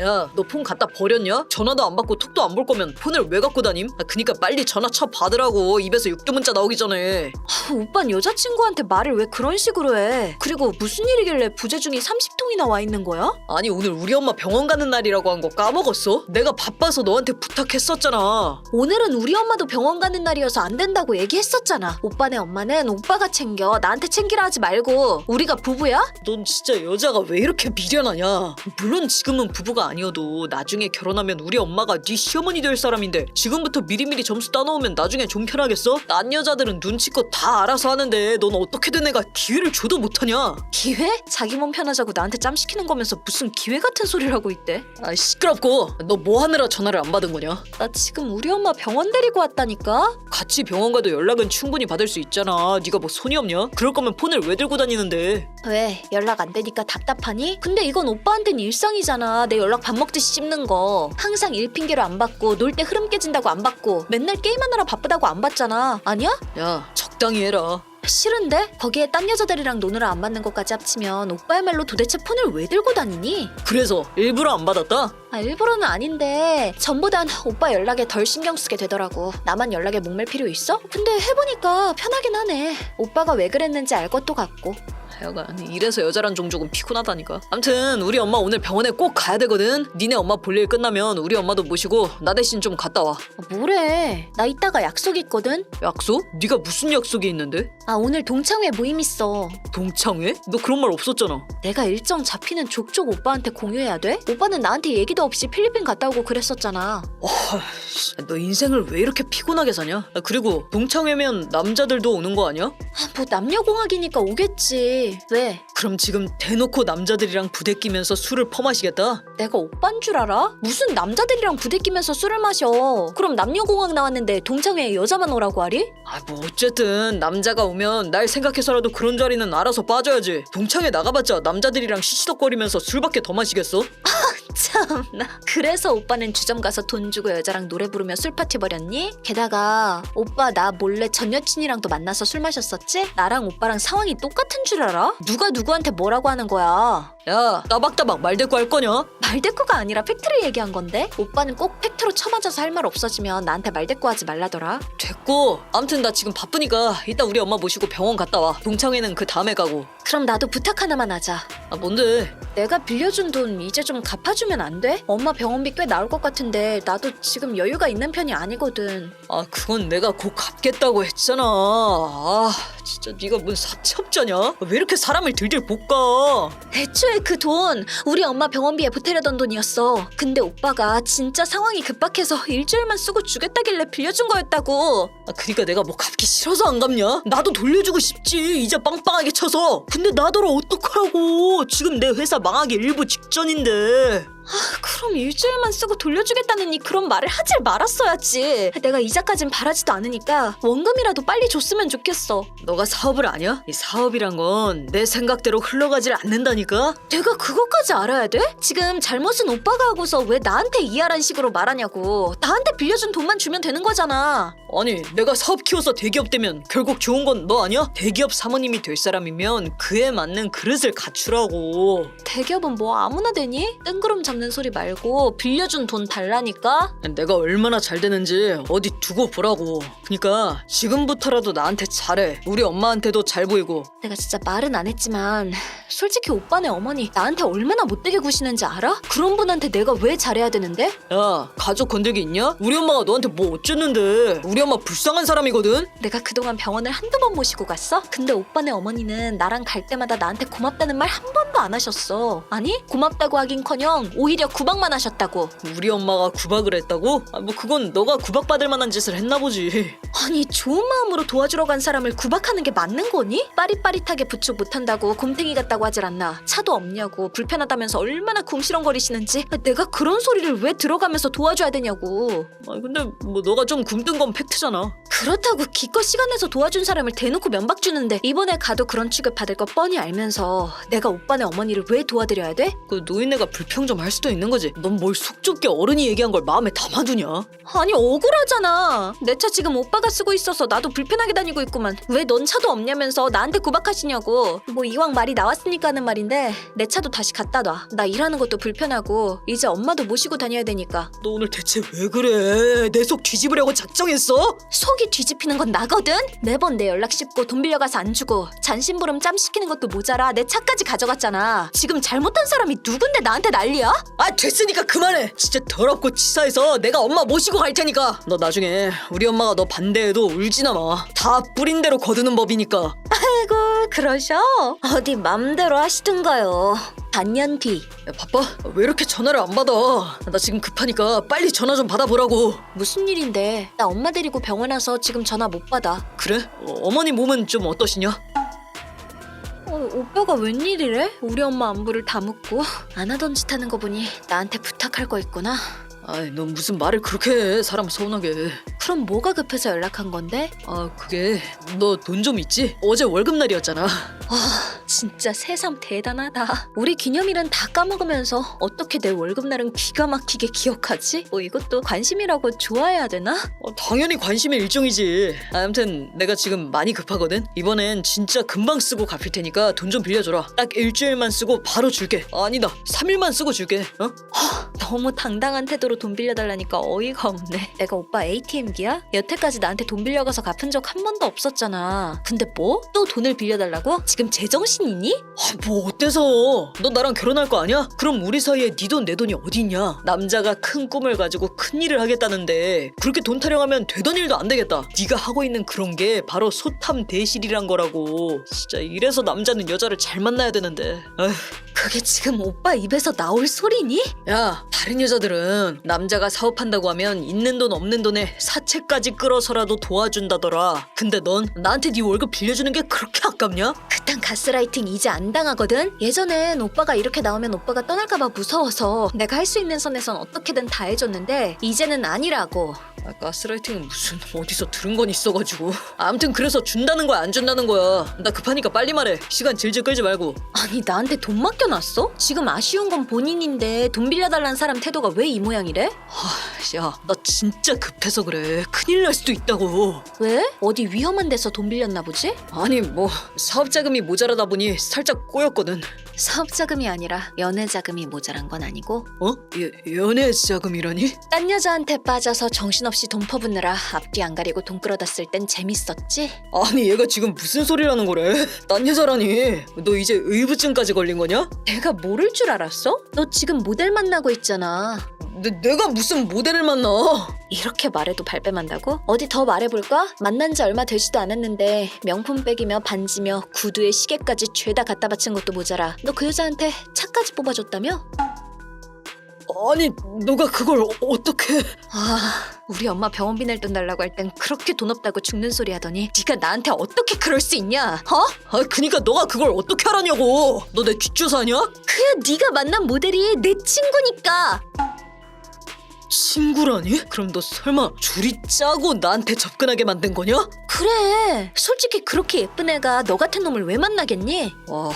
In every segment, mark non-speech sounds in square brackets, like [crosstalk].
야, 너 폰 갖다 버렸냐? 전화도 안 받고 톡도 안 볼 거면 폰을 왜 갖고 다님? 아, 그니까 빨리 전화 쳐 받으라고 입에서 육두 문자 나오기 전에. 아, 오빤 여자친구한테 말을 왜 그런 식으로 해? 그리고 무슨 일이길래 부재중이 30통이나 와 있는 거야? 아니 오늘 우리 엄마 병원 가는 날이라고 한 거 까먹었어? 내가 바빠서 너한테 부탁했었잖아. 오늘은 우리 엄마도 병원 가는 날이어서 안 된다고 얘기했었잖아. 오빠네 엄마는 오빠가 챙겨. 나한테 챙기라 하지 말고. 우리가 부부야? 넌 진짜 여자가 왜 이렇게 미련하냐? 물론 지금은 부부가 아니어도 나중에 결혼하면 우리 엄마가 네 시어머니 될 사람인데 지금부터 미리미리 점수 따놓으면 나중에 좀 편하겠어? 난 여자들은 눈치껏 다 알아서 하는데 넌 어떻게든 내가 기회를 줘도 못하냐? 기회? 자기 몸 편하자고 나한테 짬 시키는 거면서 무슨 기회 같은 소리를 하고 있대? 아 시끄럽고 너 뭐 하느라 전화를 안 받은 거냐? 나 지금 우리 엄마 병원 데리고 왔다니까? 같이 병원 가도 연락은 충분히 받을 수 있잖아. 네가 뭐 손이 없냐? 그럴 거면 폰을 왜 들고 다니는데? 왜? 연락 안 되니까 답답하니? 근데 이건 오빠한텐 일상이잖아. 내 연락 밥 먹듯이 씹는 거. 항상 일 핑계로 안 받고 놀 때 흐름 깨진다고 안 받고 맨날 게임하느라 바쁘다고 안 받잖아. 아니야? 야 적당히 해라. 싫은데? 거기에 딴 여자들이랑 노느라 안 받는 것까지 합치면 오빠야말로 도대체 폰을 왜 들고 다니니? 그래서 일부러 안 받았다? 아 일부러는 아닌데 전보단 오빠 연락에 덜 신경 쓰게 되더라고 나만 연락에 목맬 필요 있어? 근데 해보니까 편하긴 하네 오빠가 왜 그랬는지 알 것도 같고 하여간 이래서 여자란 종족은 피곤하다니까. 암튼 우리 엄마 오늘 병원에 꼭 가야 되거든. 니네 엄마 볼일 끝나면 우리 엄마도 모시고 나 대신 좀 갔다 와. 아, 뭐래 나 이따가 약속 있거든 약속? 네가 무슨 약속이 있는데? 아 오늘 동창회 모임 있어 동창회? 너 그런 말 없었잖아. 내가 일정 잡히는 족족 오빠한테 공유해야 돼? 오빠는 나한테 얘기도 없이 필리핀 갔다 오고 그랬었잖아 씨, 너 인생을 왜 이렇게 피곤하게 사냐? 아, 그리고 동창회면 남자들도 오는 거 아니야? 아, 뭐 남녀공학이니까 오겠지 왜? 그럼 지금 대놓고 남자들이랑 부대끼면서 술을 퍼마시겠다? 내가 오빠인 줄 알아? 무슨 남자들이랑 부대끼면서 술을 마셔. 그럼 남녀공학 나왔는데 동창회에 여자만 오라고 하리? 아 뭐 어쨌든 남자가 오면 날 생각해서라도 그런 자리는 알아서 빠져야지 동창회 나가봤자 남자들이랑 시시덕거리면서 술밖에 더 마시겠어? [laughs] 참나. 그래서 오빠는 주점 가서 돈 주고 여자랑 노래 부르며 술 파티 벌였니? 게다가 오빠 나 몰래 전 여친이랑도 만나서 술 마셨었지? 나랑 오빠랑 상황이 똑같은 줄 알아? 누가 누구한테 뭐라고 하는 거야? 야 따박따박 말대꾸 할 거냐? 말대꾸가 아니라 팩트를 얘기한 건데? 오빠는 꼭 팩트로 쳐맞아서 할 말 없어지면 나한테 말대꾸 하지 말라더라. 됐고 암튼 나 지금 바쁘니까 이따 우리 엄마 모시고 병원 갔다 와 동창회는 그 다음에 가고 그럼 나도 부탁 하나만 하자. 아 뭔데? 내가 빌려준 돈 이제 좀 갚아주면 안 돼? 엄마 병원비 꽤 나올 것 같은데 나도 지금 여유가 있는 편이 아니거든. 아 그건 내가 곧 갚겠다고 했잖아 아 진짜 네가 뭔 사채업자냐? 왜 이렇게 사람을 들들 볶아 애초에 그 돈 우리 엄마 병원비에 보태려던 돈이었어. 근데 오빠가 진짜 상황이 급박해서 일주일만 쓰고 주겠다길래 빌려준 거였다고. 아 그니까 내가 뭐 갚기 싫어서 안 갚냐? 나도 돌려주고 싶지 이자 빵빵하게 쳐서 근데 나더러 어떡하라고 지금 내 회사 망하기 일부 직전인데 그럼 일주일만 쓰고 돌려주겠다느니 그런 말을 하질 말았어야지. 내가 이자까진 바라지도 않으니까 원금이라도 빨리 줬으면 좋겠어. 너가 사업을 아냐? 이 사업이란 건 내 생각대로 흘러가질 않는다니까? 내가 그것까지 알아야 돼? 지금 잘못은 오빠가 하고서 왜 나한테 이하란 식으로 말하냐고. 나한테 빌려준 돈만 주면 되는 거잖아. 아니 내가 사업 키워서 대기업 되면 결국 좋은 건 너 아니야? 대기업 사모님이 될 사람이면 그에 맞는 그릇을 갖추라고 대기업은 뭐 아무나 되니? 뜬구름 잡는 소리 말고 빌려준 돈 달라니까? 내가 얼마나 잘 되는지 어디 두고 보라고 그니까 지금부터라도 나한테 잘해 우리 엄마한테도 잘 보이고 내가 진짜 말은 안 했지만 솔직히 오빠네 어머니 나한테 얼마나 못되게 구시는지 알아? 그런 분한테 내가 왜 잘해야 되는데? 야 가족 건들기 있냐? 우리 엄마가 너한테 뭐 어쨌는데 우리 엄마 불쌍한 사람이거든? 내가 그동안 병원을 한두 번 모시고 갔어? 근데 오빠네 어머니는 나랑 갈 때마다 나한테 고맙다는 말 한 번도 안 하셨어. 아니, 고맙다고 하긴커녕 오히려 구박만 하셨다고. 우리 엄마가 구박을 했다고? 아, 뭐 그건 너가 구박받을 만한 짓을 했나 보지 [laughs] 아니, 좋은 마음으로 도와주러 간 사람을 구박하는 게 맞는 거니? 빠릿빠릿하게 부축 못한다고 곰탱이 같다고 하질 않나. 차도 없냐고 불편하다면서 얼마나 궁시렁거리시는지 내가 그런 소리를 왜 들어가면서 도와줘야 되냐고. 아 근데 뭐 너가 좀 굼뜬 건 팩트잖아 그렇다고 기껏 시간 내서 도와준 사람을 대놓고 면박 주는데 이번에 가도 그런 취급 받을 거 뻔히 알면서 내가 오빠네 어머니를 왜 도와드려야 돼? 그 노인네가 불평 좀 할 수도 있는 거지. 넌 뭘 속 좁게 어른이 얘기한 걸 마음에 담아두냐? 아니 억울하잖아. 내 차 지금 오빠가 쓰고 있어서 나도 불편하게 다니고 있구만. 왜 넌 차도 없냐면서 나한테 구박하시냐고. 뭐 이왕 말이 나왔으니까 하는 말인데 내 차도 다시 갖다 놔. 나 일하는 것도 불편하고 이제 엄마도 모시고 다녀야 되니까. 너 오늘 대체 왜 그래? 내 속 뒤집으려고 작정했어? 속이 뒤집히는 건 나거든. 매번 내 연락 씹고 돈 빌려가서 안 주고 잔심부름 짬 시키는 것도 모자라 내 차까지 가져갔 잖아. 지금 잘못한 사람이 누군데 나한테 난리야? 아 됐으니까 그만해. 진짜 더럽고 치사해서 내가 엄마 모시고 갈 테니까. 너 나중에 우리 엄마가 너 반대해도 울지나 마. 다 뿌린 대로 거두는 법이니까. 아이고 그러셔? 어디 맘대로 하시든가요. 반년 뒤 야, 바빠? 왜 이렇게 전화를 안 받아? 나 지금 급하니까 빨리 전화 좀 받아보라고. 무슨 일인데? 나 엄마 데리고 병원 와서 지금 전화 못 받아. 그래? 어, 어머니 몸은 좀 어떠시냐? 어, 오빠가 웬일이래? 우리 엄마 안부를 다 묻고 안 하던 짓 하는 거 보니 나한테 부탁할 거 있구나. 아이, 너 무슨 말을 그렇게 해? 사람 서운하게. 그럼 뭐가 급해서 연락한 건데? 아, 그게 너 돈 좀 있지? 어제 월급날이었잖아. 아, 진짜 세상 대단하다. 우리 기념일은 다 까먹으면서 어떻게 내 월급날은 기가 막히게 기억하지? 뭐 이것도 관심이라고 좋아해야 되나? 어, 당연히 관심의 일종이지. 아, 아무튼 내가 지금 많이 급하거든. 이번엔 진짜 금방 쓰고 갚을 테니까 돈 좀 빌려줘라. 딱 일주일만 쓰고 바로 줄게. 아니다, 3일만 쓰고 줄게. 어? 너무 당당한 태도로 돈 빌려달라니까 어이가 없네. 내가 오빠 ATM기야? 여태까지 나한테 돈 빌려가서 갚은 적 한 번도 없었잖아. 근데 뭐? 또 돈을 빌려달라고? 지금 제정신 이니? 아, 뭐 어때서? 너 나랑 결혼할 거 아니야? 그럼 우리 사이에 네 돈 내 돈이 어디 있냐? 남자가 큰 꿈을 가지고 큰 일을 하겠다는데 그렇게 돈 타령하면 되던 일도 안 되겠다. 네가 하고 있는 그런 게 바로 소탐 대실이란 거라고. 진짜 이래서 남자는 여자를 잘 만나야 되는데. 아휴. 그게 지금 오빠 입에서 나올 소리니? 야, 다른 여자들은 남자가 사업한다고 하면 있는 돈 없는 돈에 사채까지 끌어서라도 도와준다더라. 근데 넌 나한테 네 월급 빌려주는 게 그렇게 아깝냐? 그 딴 가스라이팅 이제 안 당하거든? 예전엔 오빠가 이렇게 나오면 오빠가 떠날까봐 무서워서 내가 할 수 있는 선에선 어떻게든 다 해줬는데 이제는 아니라고. 아, 가스라이팅은 무슨 어디서 들은 건 있어가지고. 아무튼 그래서 준다는 거야 안 준다는 거야. 나 급하니까 빨리 말해. 시간 질질 끌지 말고. 아니 나한테 돈 맡겨놨어? 지금 아쉬운 건 본인인데 돈 빌려달라는 사람 태도가 왜 이 모양이래? 아, 야, 나 진짜 급해서 그래. 큰일 날 수도 있다고. 왜? 어디 위험한 데서 돈 빌렸나 보지? 아니 뭐 사업 자금이 모자라다 보니 살짝 꼬였거든. 사업 자금이 아니라 연애 자금이 모자란 건 아니고 어? 예, 연애 자금이라니? 딴 여자한테 빠져서 정신없이 돈 퍼붓느라 앞뒤 안 가리고 돈 끌어다 쓸 땐 재밌었지? 아니 얘가 지금 무슨 소리라는 거래? 딴 여자라니. 너 이제 의부증까지 걸린 거냐? 내가 모를 줄 알았어? 너 지금 모델 만나고 있잖아. 내, 내가 무슨 모델을 만나? 이렇게 말해도 발뺌한다고? 어디 더 말해볼까? 만난 지 얼마 되지도 않았는데 명품백이며 반지며 구두에 시계까지 죄다 갖다 바친 것도 모자라. 너 그 여자한테 차까지 뽑아줬다며? 아니 너가 그걸 어- 어떻게? 아, 우리 엄마 병원비 낼 돈 달라고 할 땐 그렇게 돈 없다고 죽는 소리 하더니 네가 나한테 어떻게 그럴 수 있냐? 어? 아 그니까 너가 그걸 어떻게 하라냐고? 너내 아니야? 그야 네가 만난 모델이 내 친구니까. 친구라니? 그럼 너 설마 줄이 짜고 나한테 접근하게 만든 거냐? 그래. 솔직히 그렇게 예쁜 애가 너 같은 놈을 왜 만나겠니? 와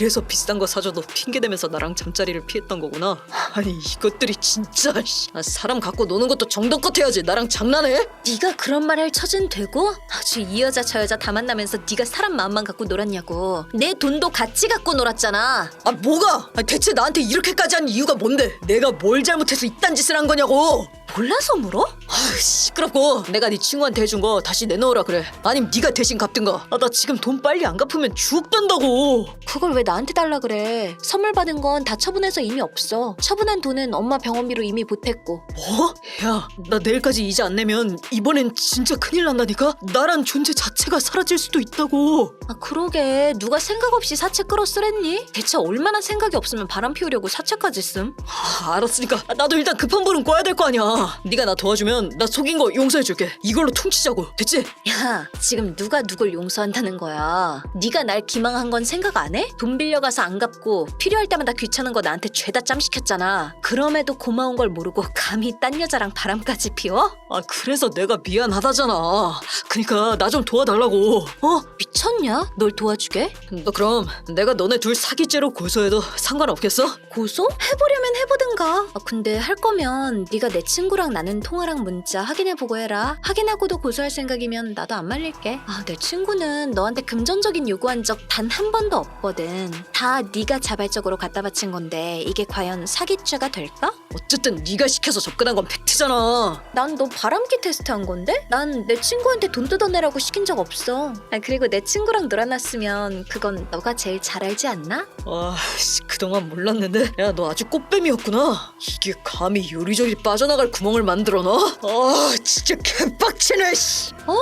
이래서 비싼 거 사줘도 핑계대면서 나랑 잠자리를 피했던 거구나. 아니 이것들이 진짜 씨. 아, 사람 갖고 노는 것도 정도껏 해야지. 나랑 장난해? 네가 그런 말 할 처진 되고 아주 이 여자 저 여자 다 만나면서 네가 사람 마음만 갖고 놀았냐고 내 돈도 같이 갖고 놀았잖아 아 뭐가? 아, 대체 나한테 이렇게까지 한 이유가 뭔데? 내가 뭘 잘못해서 이딴 짓을 한 거냐고? 몰라서 물어? 아 시끄럽고 내가 네 친구한테 해준 거 다시 내놓으라 그래. 아니면 네가 대신 갚든가. 아 나 지금 돈 빨리 안 갚으면 죽던다고. 그걸 왜 나한테 달라 그래 선물 받은 건 다 처분해서 이미 없어 처분한 돈은 엄마 병원비로 이미 보탰고 뭐? 야, 나 내일까지 이자 안 내면 이번엔 진짜 큰일 난다니까? 나란 존재 자체가 사라질 수도 있다고. 아 그러게 누가 생각 없이 사채 끌어 쓰랬니? 대체 얼마나 생각이 없으면 바람 피우려고 사채까지 씀? 아, 알았으니까 나도 일단 급한 불은 꺼야 될 거 아니야. 야 네가 나 도와주면 나 속인 거 용서해줄게 이걸로 퉁치자고 됐지? 야, 지금 누가 누굴 용서한다는 거야? 네가 날 기망한 건 생각 안 해? 돈 빌려가서 안 갚고 필요할 때마다 귀찮은 거 나한테 죄다 짬시켰잖아. 그럼에도 고마운 걸 모르고 감히 딴 여자랑 바람까지 피워? 아 그래서 내가 미안하다잖아 그니까 나 좀 도와달라고 어? 미쳤냐? 널 도와주게? 너 그럼 내가 너네 둘 사기죄로 고소해도 상관없겠어? 고소? 해보려면 해보든가. 아, 근데 할 거면 네가 내 친구랑 나눈 통화랑 문자 확인해보고 해라. 확인하고도 고소할 생각이면 나도 안 말릴게. 아, 내 친구는 너한테 금전적인 요구한 적 단 한 번도 없거든. 다 네가 자발적으로 갖다 바친 건데 이게 과연 사기죄가 될까? 어쨌든 네가 시켜서 접근한 건 팩트잖아 난 너 바람기 테스트한 건데? 난 내 친구한테 돈 뜯어내라고 시킨 적 없어. 아, 그리고 내 친구랑 놀아놨으면 그건 너가 제일 잘 알지 않나? 아, 씨, 그동안 몰랐는데 야 너 아주 꽃뱀이었구나 이게 감히 요리조리 빠져나갈 구멍을 만들어 놔? 아 진짜 개빡치네 씨. 어,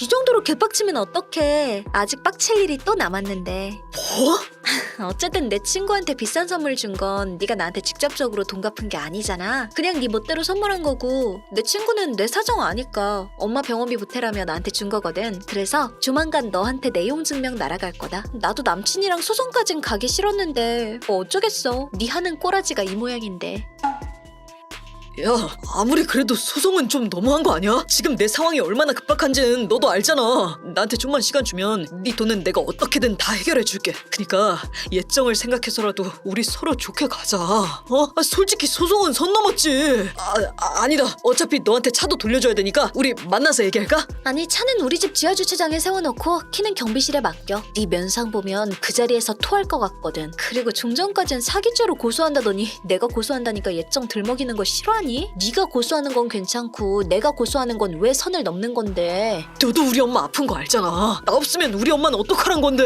이 정도로 개빡치면 어떡해. 아직 빡칠 일이 또 남았는데. 뭐? [laughs] 어쨌든 내 친구한테 비싼 선물 준 건 네가 나한테 직접적으로 돈 갚은 게 아니잖아. 그냥 네 멋대로 선물한 거고 내 친구는 내 사정 아니까 엄마 병원비 보태라며 나한테 준 거거든. 그래서 조만간 너한테 내용 증명 날아갈 거다. 나도 남친이랑 소송까진 가기 싫었는데 뭐 어쩌겠어. 네 하는 꼬라지가 이 모양인데. 야 아무리 그래도 소송은 좀 너무한 거 아니야? 지금 내 상황이 얼마나 급박한지는 너도 알잖아 나한테 좀만 시간 주면 네 돈은 내가 어떻게든 다 해결해 줄게 그니까 예정을 생각해서라도 우리 서로 좋게 가자 어? 아, 솔직히 소송은 선 넘었지 아, 아, 아 니다 어차피 너한테 차도 돌려줘야 되니까 우리 만나서 얘기할까? 아니 차는 우리 집 지하 주차장에 세워놓고 키는 경비실에 맡겨. 네 면상 보면 그 자리에서 토할 것 같거든. 그리고 종전까진 사기죄로 고소한다더니 내가 고소한다니까 예정 들먹이는 거 싫어 하니? 네가 고소하는 건 괜찮고 내가 고소하는 건 왜 선을 넘는 건데? 너도 우리 엄마 아픈 거 알잖아 나 없으면 우리 엄마는 어떡하란 건데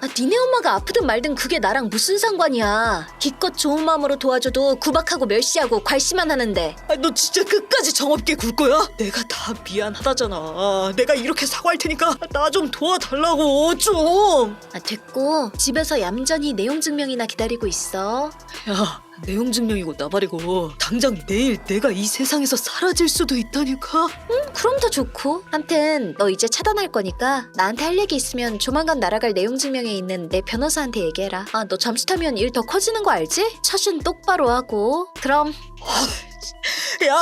아 니네 엄마가 아프든 말든 그게 나랑 무슨 상관이야? 기껏 좋은 마음으로 도와줘도 구박하고 멸시하고 괄시만 하는데 아, 너 진짜 끝까지 정없게 굴 거야? 내가 다 미안하다잖아. 내가 이렇게 사과할 테니까 나 좀 도와달라고 좀. 아 됐고 집에서 얌전히 내용 증명이나 기다리고 있어. 야, 내용 증명이고 나발이고 당장 내일 내가 이 세상에서 사라질 수도 있다니까. 그럼 더 좋고. 암튼 너 이제 차단할 거니까 나한테 할 얘기 있으면 조만간 날아갈 내용 증명에 있는 내 변호사한테 얘기해라. 아 너 잠수 타면 일 더 커지는 거 알지? 처신 똑바로 하고. 그럼 야,